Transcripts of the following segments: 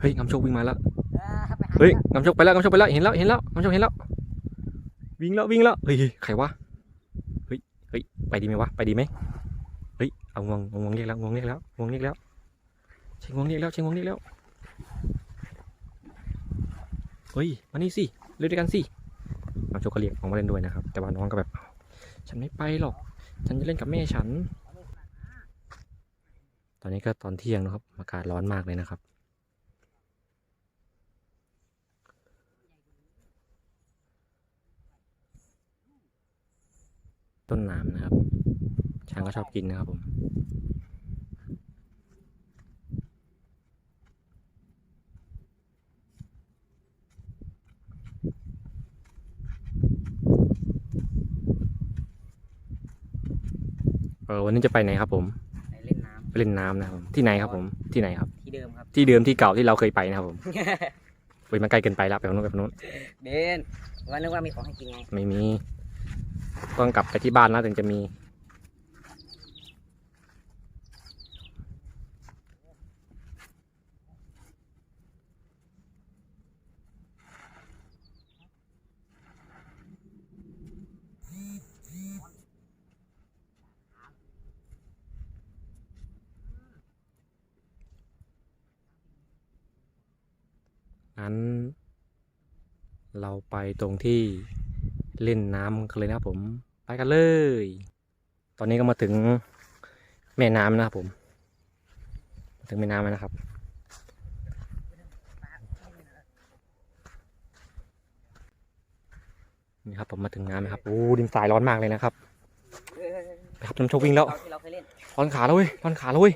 เฮ้ยงำโชควิ่งมาแล้วเออไปหาเฮ้ยงำโชคไปแล้วงำโชคไปแล้วเห็นแล้วเห็นแล้วงำโชคเห็นแล้ววิ่งแล้ววิ่งแล้วเฮ้ยใครวะเฮ้ยเฮ้ยไปดีไหมวะไปดีไหมเฮ้ยเอางวงเอางวงเรียกแล้วงวงเรียกแล้วงวงเรียกแล้วใช่งวงเรียกแล้วใช่งวงเรียกแล้วเฮ้ยมานี่สิเล่นด้วยกันสิงำโชคก็เรียกน้องมาเล่นด้วยนะครับ แต่ว่าน้องก็แบบ ฉันไม่ไปหรอก ฉันจะเล่นกับแม่ฉัน ตอนนี้ก็ตอนเที่ยงนะครับ อากาศร้อนมากเลยนะครับ ต้นหนามนะครับ ช้างก็ชอบกินนะครับผมเออวันนี้จะไปไหนครับผมไปเล่นน้ไปเล่นน้ำนะครับผมที่ไหนครับผมที่ไหนครับำที่เดิมครับ ที่เดิมที่เก่าที่เราเคยไปนะครับผมไปมันไกลเกินไปแล้วไปฝั่งนู้นไปฝั่งนู้นเบนวันนึกว่ามีของให้กินไงไม่มี ต้องกลับไปที่บ้านแล้วถึงจะมีงั้น เราไปตรงที่ เล่นน้ำกันเลยนะครับผม ไปกันเลย ตอนนี้ก็มาถึงแม่น้ำนะครับผมมาถึงแม่น้ำแล้วนะครับนี่ครับผมมาถึงน้ำนะครับโอ้ดินทรายร้อนมากเลยนะครับครับน้ำชควิ่งแล้วร่อนขาแล้วเว้ยร้อนขาแล้วเว้ย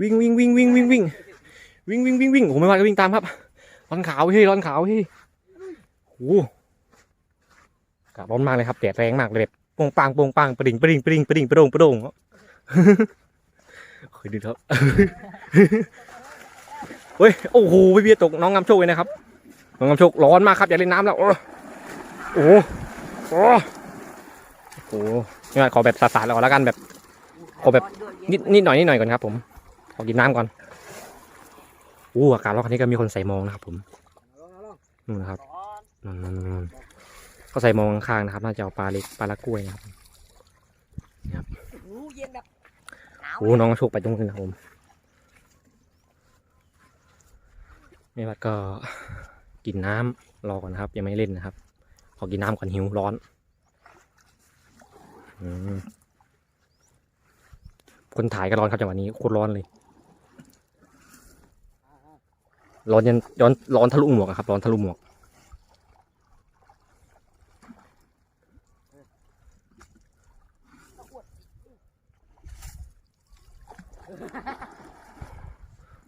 วิ่งวิ่งวิ่งวิ่งวิ่งวิ่งวิ่งวิ่งวิ่งวิ่งโอ้ไม่ว่าก็วิ่งตามครับร้อนขาเฮ้ยร้อนขาเฮ้ยโอ้ ร้อนมากเลยครับแดดแรงมากเลยแบบโป่งปังโป่งปังประดิ่งประดิ่งประดิ่งประดิ่งประโดงประโดงเคยดูครับเฮ้ยโอ้โหพี่เบียร์ตกน้องงำโชคเลยนะครับน้องงำโชคร้อนมากครับอย่าเล่นน้ำแล้ว โอ้โหโอ้โหโอ้นี่ขอแบบสาดๆแล้วก่อนแล้วกันแบบขอแบบนิดนิดหน่อยนิดหน่อยก่อนครับ ผมขอกินน้ำก่อนอู้อากาศร้อนคันนี้ก็มีคนใส่มองนะครับ ผมนู่นนะครับร้อนนู่นนั่น ก็ใส่มองข้างๆนะครับ น่าจะเอาปลาเล็กปลาละกล้วยนะครับอู้เย็นแบบหนาวโอ้น้องโชคไปตรงนู้นนะครับผมไม่ว่าก็กินน้ำรอก่อนนะครับ ยังไม่เล่นนะครับ ขอกินน้ำก่อนหิวร้อนอืมคนถ่ายก็ร้อนครับจังหวะนี้โคตรร้อนเลย ร้อนยันย้อนร้อนทะลุหมวกอะครับ ร้อนทะลุหมวก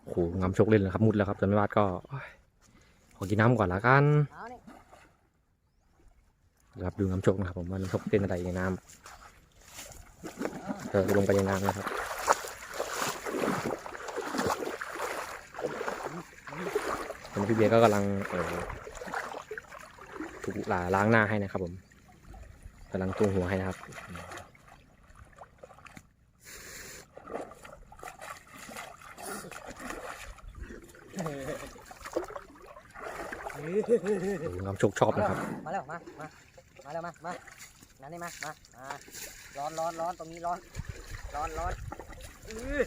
โอ้โหงำชคเล่นแล้วครับมุดแล้วครับแต่ไม่วาดก็ขอกินน้ำก่อนละกันนาวนี่ครับดูน้ำชคนะครับผมว่าน้ำชคเต้นอะไรในน้ำเออลงไปในน้ำนะครับเห็นพี่เบียร์ก็กำลังถูกลาล้างหน้าให้นะครับผมกำลังจูงหัวให้นะครับ โอ้โห น้ำชคชอบนะครับ มาแล้วมา มา มาแล้วมา มานั่นนี่มา มา มา ร้อนร้อนร้อนตรงนี้ร้อน ร้อนร้อนอือ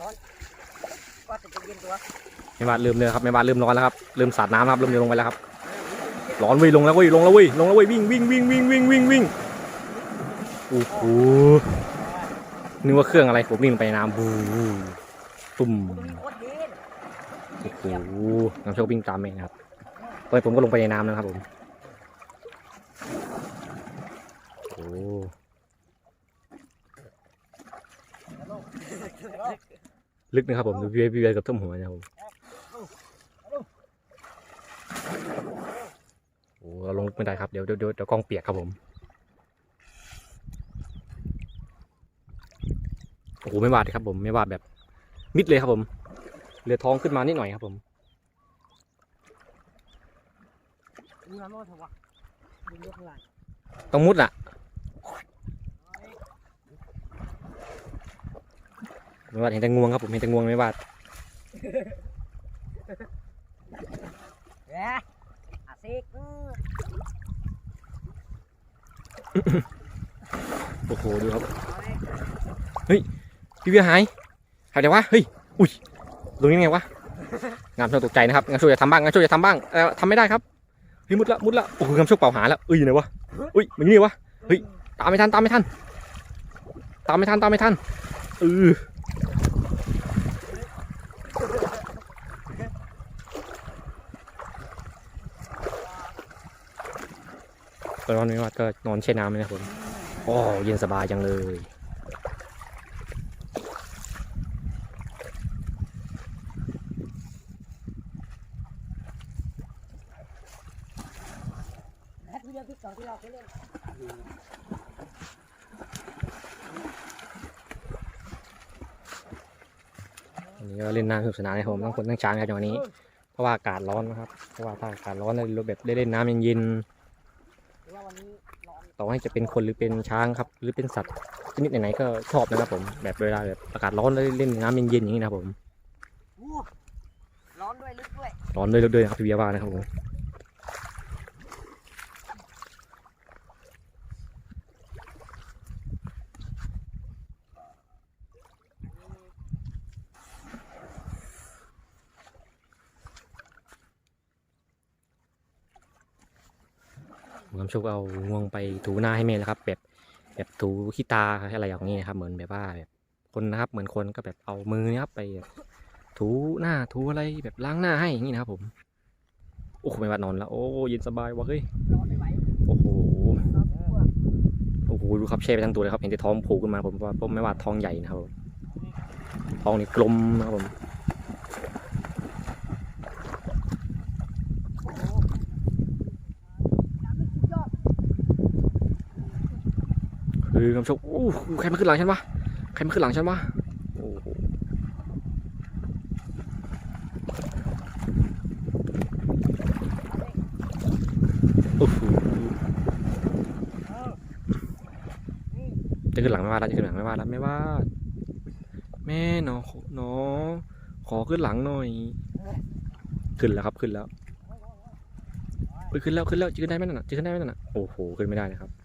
ร้อน ก็จะเย็นตัวไม่บาดลืมเลยครับไม่บาดลืมร้อนแล้วครับ ลืมสาดน้ำครับลืมลงไปแล้วครับ ร้อนเว้ยลงแล้วเว้ยลงแล้วเว้ยลงแล้ววิ่งวิ่งวิ่งวิ่งวิ่งวิ่งวิ่งโอ้โหนึกว่าเครื่องอะไรผมวิ่งไปน้ำบูตุ่มโอ้โหน้ำโชควิ่งตามเองครับ อนนผมก็ลงไปในน้ำนะครับผมโอ้ลึกนะครับผมดูพี่เบียร์พี่เบียร์กับท่วมหัวนะครับผมโอ้เราลงลึกไม่ได้ครับเดี๋ยวเดี๋ยวเดี๋ยวกล้องเปียกครับผมโอ้โหไม่วาดครับผมไม่วาดแบบมิดเลยครับผมเรือท้องขึ้นมานิดหน่อยครับผม ดูน้ำร้อนเถอะวะดูเรื่องข้างล่างต้องมุดอะไม่วาดเห็นแต่งวงครับผมเห็นแต่งวงไม่วาดเอ๊ะอาซิกอื้อโอ้โหดูครับเอาเลยพี่เบียร์หายหายไปวะเฮ้ยอุ้ยตรงนี้ไงวะงามโชคตกใจนะครับงามโชคจะทำบ้างงามโชคจะทำบ้างเออทำไม่ได้ครับ เฮ้ยมุดละมุดละโอ้โหงามโชคเป่าหาแล้วเอ้ยอยู่ไหนวะอุ้ยมันอยู่นี่วะเฮ้ยตามไม่ทันตามไม่ทันตามไม่ทันตามไม่ทันเออตอนนี้ว่าก็นอนแช่น้ำเลยนะครับผมโอ้เย็นสบายจังเลย แฮกเดียวที่สองที่เราเคยเล่นอันนี้ก็เล่นน้ำสนุกสนานนะครับผมต้องคนตั้งช้างครับจังหวะนี้ เพราะว่าอากาศร้อนนะครับ เพราะว่าถ้าอากาศร้อนได้แบบได้เล่นน้ำเย็นหรือว่าวันนี้ร้อนๆต่อให้จะเป็นคนหรือเป็นช้างครับ หรือเป็นสัตว์ชนิดไหนๆก็ชอบนะครับผม แบบเวลาแบบอากาศร้อนได้เล่นน้ำเย็นๆอย่างนี้นะครับผมอู้ร้อนด้วยลึกด้วย ร้อนด้วยเรื่อยๆครับพี่เบียร์ว่านะครับผม ผมกำชกเอางวงไปถูหน้าให้เมย์แล้วครับ แบบแบบถูขี้ตาอะไรอย่างนี้นะครับ เหมือนแบบว่าแบบคนนะครับ เหมือนคนก็แบบเอามือนี่ยครับไปบถูหน้าถูอะไรแบบล้างหน้าให้อย่างนี้นะครับ ผมโอ้โหไม่ว่านอนแล้วโอ้เย็นสบายวะเฮ้ยโอ้โหโอ้โหดูครับเช่ไปทั้งตัวเลยครับเห็นแต่ท้องผล่ขึ้นมาผมว่าไม่ว่าท้องใหญ่นะครับท้องนี่กลมนะครับผม โอ้โหน้ำลึกสุดยอด คือกำชกโอ้ใครมาขึ้นหลังฉันวะใครมาขึ้นหลังฉันวะโอ้โหจะขึ้นหลังไม่ว่าแล้วจะขึ้นหลังไม่ว่าแล้วไม่ว่า แม่หนอหนอขอขึ้นหลังหน่อย ขึ้นแล้วครับขึ้นแล้วเฮ้ยขึ้นแล้วขึ้นแล้วจะขึ้นได้ไหมน่ะจะขึ้นได้ไหมนั่นน่ะโอ้โหขึ้นไม่ได้นะครับ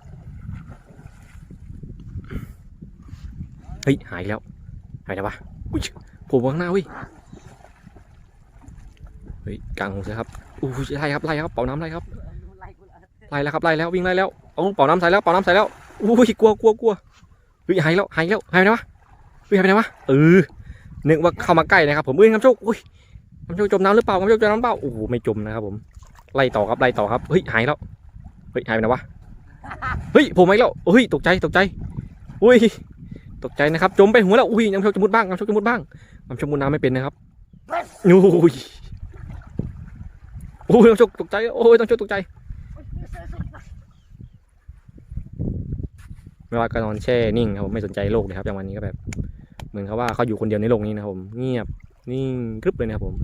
ฮ้ยหายแล้วหายแล้ววะอุ้ยผมข้างหน้าเว้ยเฮ้ยกลางหงสือครับอู้ยไล่ครับไล่ครับเป่าน้ำไล่ครับไล่แล้วครับไล่แล้ววิ่งไล่แล้วเอาเป่าน้ำใส่แล้วเป่าน้ำใส่แล้วอุ้ยกลัวกลัวกลัวเฮ้ยหายแล้วหายแล้วหายไปไหนวะเฮ้ยหายไปไหนวะเออนึกว่าเข้ามาใกล้นะครับผมเอ้ยน้ำโชคอุ้ยน้ำโชคจมน้ำหรือเปล่าน้ำโชคจมน้ำเปล่าโอ้โหไม่จมนะครับผมไล่ต่อครับไล่ต่อครับเฮ้ยหายแล้วเฮ้ยหายไปไหนวะเฮ้ยผมไม่แล้วเฮ้ยตกใจตกใจอุ้ย ตกใจนะครับ จมไปหัวแล้วอุ้ยน้ำโชคจมุดบ้างน้ำโชคจมุดบ้างน้ำชคมุดน้ำไม่เป็นนะครับอุ้ยโอ้ยน้ำโชคตกใจโอ้ยน้ำโชคตกใจไม่ว่าก็นอนแช่นิ่งครับผมไม่สนใจโลกเลยครับอย่างวันนี้ก็แบบ เหมือนเขาว่าเขาอยู่คนเดียวในโลกนี้นะครับผมเงียบนิ่งกรึบเลยนะครับผม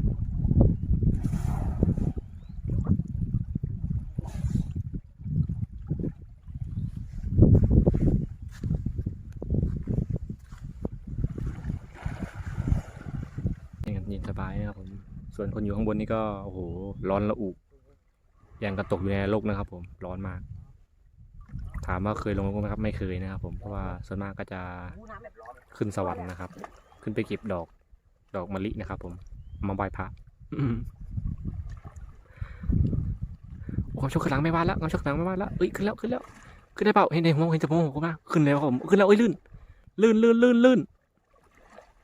บเย็นสบายนะครับผม ส่วนคนอยู่ข้างบนนี่ก็โอ้โหร้อนระอุอย่างกระตกอยู่ในนรกนะครับ ผมร้อนมาก ถามว่าเคยลงนรกไหมครับ ไม่เคยนะครับ ผมเพราะว่าส่วนมากก็จะขึ้นสวรรค์นะครับ ขึ้นไปเก็บดอกดอกมะลินะครับ ผมมาไหว้พระโอ้ความชคข้างหลังไม่ว่าแล้วความชคข้างหลังไม่ว่าแล้วเอ้ยขึ้นแล้วขึ้นแล้วขึ้นได้เปล่าเห็นเห็นผมเห็นจะมองผมมาขึ้นแล้วครับผมขึ้นแล้วเอ้ยลื่นลื่นลื่นลื่นลื่น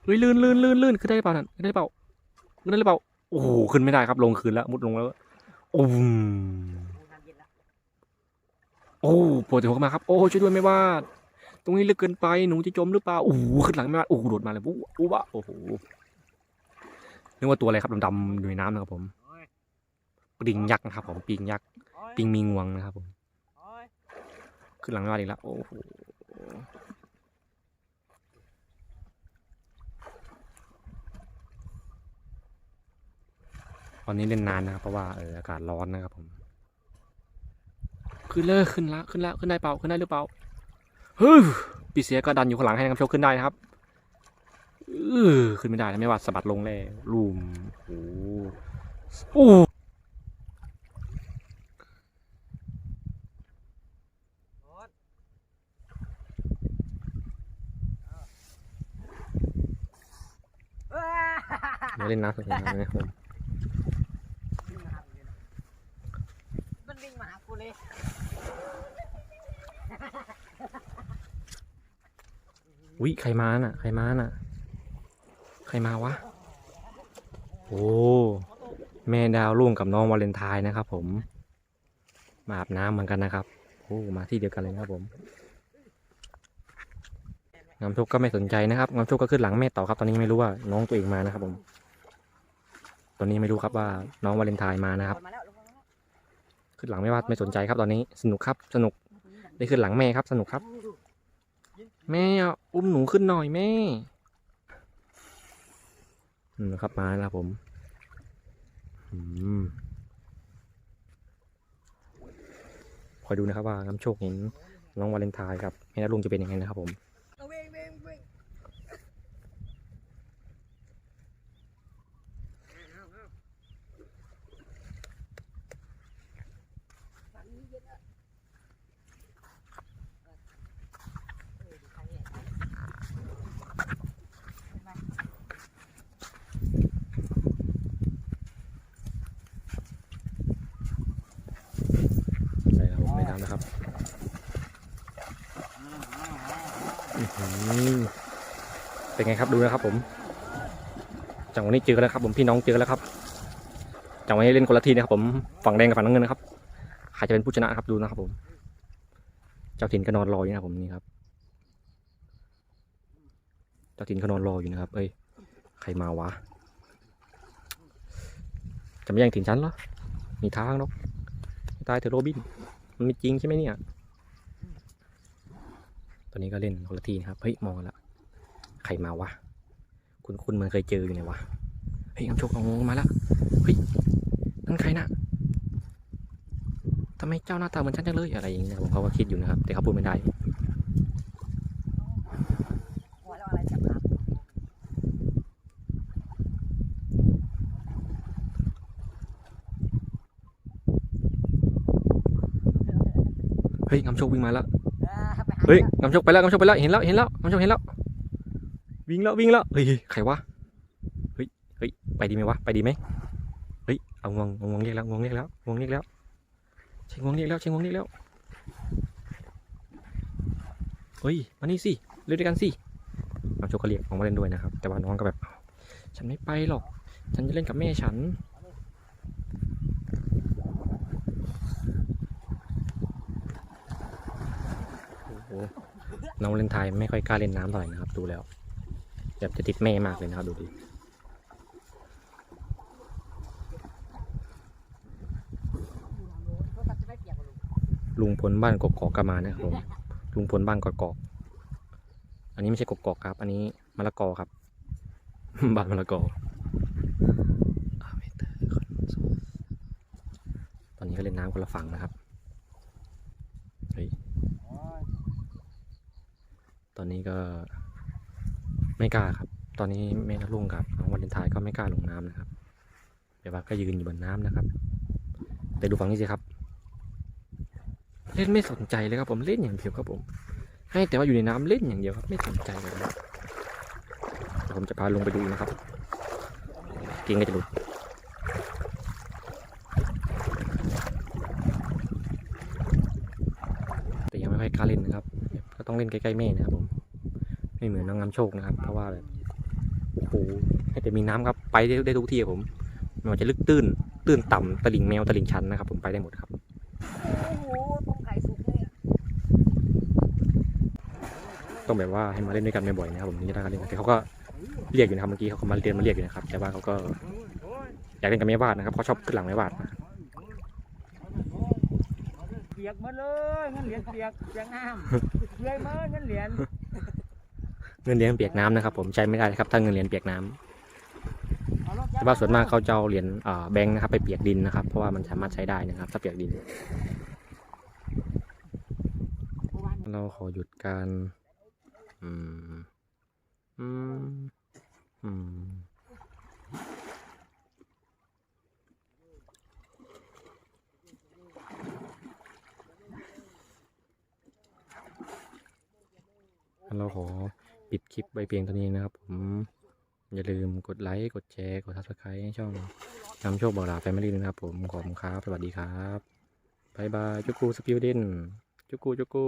เฮ้ยลื่นลื่นลื่นลื่นขึ้นได้เปล่านั่นขึ้นได้เปล่า ขึ้นได้หรือเปล่า โอ้โหขึ้นไม่ได้ครับ ลงคืนแล้ว มุดลงแล้วโอ้มอู้น้ำเย็นแล้วโอ้ปวดหัวมาครับ โอ้ช่วยด้วยไม่ว่า ตรงนี้ลึกเกินไป หนูจะจมหรือเปล่า โอ้ขึ้นหลังไม่ว่าโอ้โหโดดมาเลยปุ๊บปุ๊บวะโอ้โห นึกว่าตัวอะไรครับดำๆอยู่ในน้ำนะครับผมปิงยักษ์นะครับผมปิงยักษ์ปิงมีงวงนะครับผม ขึ้นหลังไม่ว่าอีกแล้ว โอ้โห อนนี้เล่นนานนะครับเพราะว่าเอออากาศร้อนนะครับผมขึ้นเลยขึ้นแล้วขึ้นแล้วขึ้นได้เปล่าขึ้นได้หรือเปล่าฮึปีเสียก็ดันอยู่ข้างหลังให้น้ำโชคขึ้นได้นะครับเออขึ้นไม่ได้นะไม่ว่าสะบัดลงแล้วลูมโอ้โหโอ้ว้ามาเล่นน้ำสนุกนะครับผม มันวิ่งมาหากูเลย อุ้ยใครมาน่ะ ใครมาน่ะ ใครมาวะ โอ้ แม่ดาวรุ่งกับน้องวาเลนไทน์นะครับ ผม มาอาบน้ำเหมือนกันนะครับ โอ้ มาที่เดียวกันเลยนะครับผมงามโชคก็ไม่สนใจนะครับงามโชคก็ขึ้นหลังแม่ต่อครับ ตอนนี้ไม่รู้ว่าน้องตัวเองมานะครับผม ตอนนี้ไม่รู้ครับว่าน้องวาเลนไทน์มานะครับ ขึ้นหลังไม่ว่าไม่สนใจครับตอนนี้ สนุกครับ สนุก ได้ขึ้นหลังแม่ครับ สนุกครับ แม่อุ้มหนูขึ้นหน่อยแม่อืมครับมาแล้วผมคอยดูนะครับว่างำโชคเห็นน้องวาเลนไทน์ครับแม่ลุงจะเป็นยังไงนะครับผม เอาเว้งเว้งเว้งฝั่งนี้เย็นอะเออดูใครเนี่ย ใส่ครับผมไม่ทำนะครับอื้อหือ เป็นไงครับดูนะครับผมจังหวะนี้เจอแล้วครับผมพี่น้องเจอแล้วครับจังหวะนี้เล่นคนละทีนะครับผมฝั่งแดงกับฝั่งน้ำเงินนะครับใครจะเป็นผู้ชนะครับดูนะครับผม เจ้าถิ่นก็นอนรออยู่นะครับผมนี่ครับ เจ้าถิ่นก็นอนรออยู่นะครับ เอ้ยใครมาวะจะไม่แย่งถิ่นฉันเหรอมีทางหรอกตายเถอะโรบินมันมีจริงใช่ไหมเนี่ย ตอนนี้ก็เล่นคนละทีนะครับเฮ้ยมองแล้ว รมาวะ คุณคุณมันเคยเจออยู่ไหนวะ เฮ้ยน้ำโชคเอางูมาแล้ว เฮ้ย นั่นใครน่ะทำไมเจ้าหน้าตาเหมือนฉันจังเลยอะไรอย่างเงี้ยผมเขาก็คิดอยู่นะครับ แต่เขาพูดไม่ได้หัวเราอะไรจับหางเฮ้ยน้ำโชควิ่งมาแล้วอ่าไปหาเฮ้ยแล้วน้ำโชคไปแล้วน้ำโชคไปแล้ว เห็นแล้ว เห็นแล้วน้ำโชคเห็นแล้ว วิ่งแล้ววิ่งแล้วเฮ้ยใครวะเฮ้ยเฮ้ยไปดีไหมวะไปดีไหมเฮ้ยเอางวงเอางวงเรียกแล้วงวงเรียกแล้วงวงเรียกแล้วใช่งวงเรียกแล้วใช่งวงเรียกแล้วเฮ้ยมานี่สิเล่นด้วยกันสิน้ำโชก็เรียกน้องมาเล่นด้วยนะครับ แต่ว่าน้องก็แบบ ฉันไม่ไปหรอก ฉันจะเล่นกับแม่ฉันน้องเล่นไทยไม่ค่อยกล้าเล่นน้ำเท่าไหร่นะครับ ดูแล้ว แบบจะติดแม่มากเลยนะครับดูดิลุงพลบ้านกกอกก็มานะครับผมลุงพลบ้านกกอกอันนี้ไม่ใช่กกอกครับ อันนี้มะละกอครับบ้านมะละกอตอนโซลตอนนี้ก็เล่นน้ำคนละฝั่งนะครับเฮ้ยตอนนี้ก็ ไม่กล้าครับ ตอนนี้แม่นักลุงกับน้องวันเลนทายก็ไม่กล้าลงน้ำนะครับเดี๋ยวว่าก็ยืนอยู่บนน้ำนะครับ แต่ดูฝั่งนี้สิครับ เล่นไม่สนใจเลยครับผมเล่นอย่างเดียวครับผม ให้แต่ว่าอยู่ในน้ำเล่นอย่างเดียวครับไม่สนใจเลยนะเดี๋ยวผมจะพาลงไปดูนะครับเก่งก็จะหลุดแต่ยังไม่ค่อยกล้าเล่นนะครับ ก็ต้องเล่นใกล้ๆแม่นะครับผม ไม่เหมือนน้องน้ำโชคนะครับ เพราะว่าแบบโอ้โหให้แต่มีน้ำครับไปได้ได้ทุกที่ครับผมไม่ว่าจะลึกตื้น ตื้นต่ำตลิ่งแมวตลิ่งชันนะครับ ผมไปได้หมดครับต้องแบบว่าให้มาเล่นด้วยกันบ่อยๆนะครับผมถึงจะได้การเล่นแต่เขาก็เรียกอยู่นะครับเมื่อกี้เขามาเรียนมาเรียกอยู่นะครับ แต่ว่าเขาก็อยากเล่นกับแม่วาดนะครับเขาชอบขึ้นหลังแม่วาดเปียกมาเลยเงินเหรียญเปียกเปียกน้ำเปียมาเงินเหรียญ เงินเหรียญเปียกน้ำนะครับ ผมใช้ไม่ได้ครับถ้าเงินเหรียญเปียกน้ำแต่ว่าส่วนมากเขาจะเอาเหรียญแบงค์นะครับ ไปเปียกดินนะครับ เพราะว่ามันสามารถใช้ได้นะครับ ถ้าเปียกดิน เราขอหยุดการอืมอืมอืมเราขอ ปิดคลิปไว้เพียงเท่านี้นะครับ ผมอย่าลืมกดไลค์ กดแชร์ กดทักทายให้ช่องนำโชคบอกลาแฟมิลี่นะครับ ผมขอบคุณครับ สวัสดีครับบายบายจุกูสปิวดินจุกูจุกู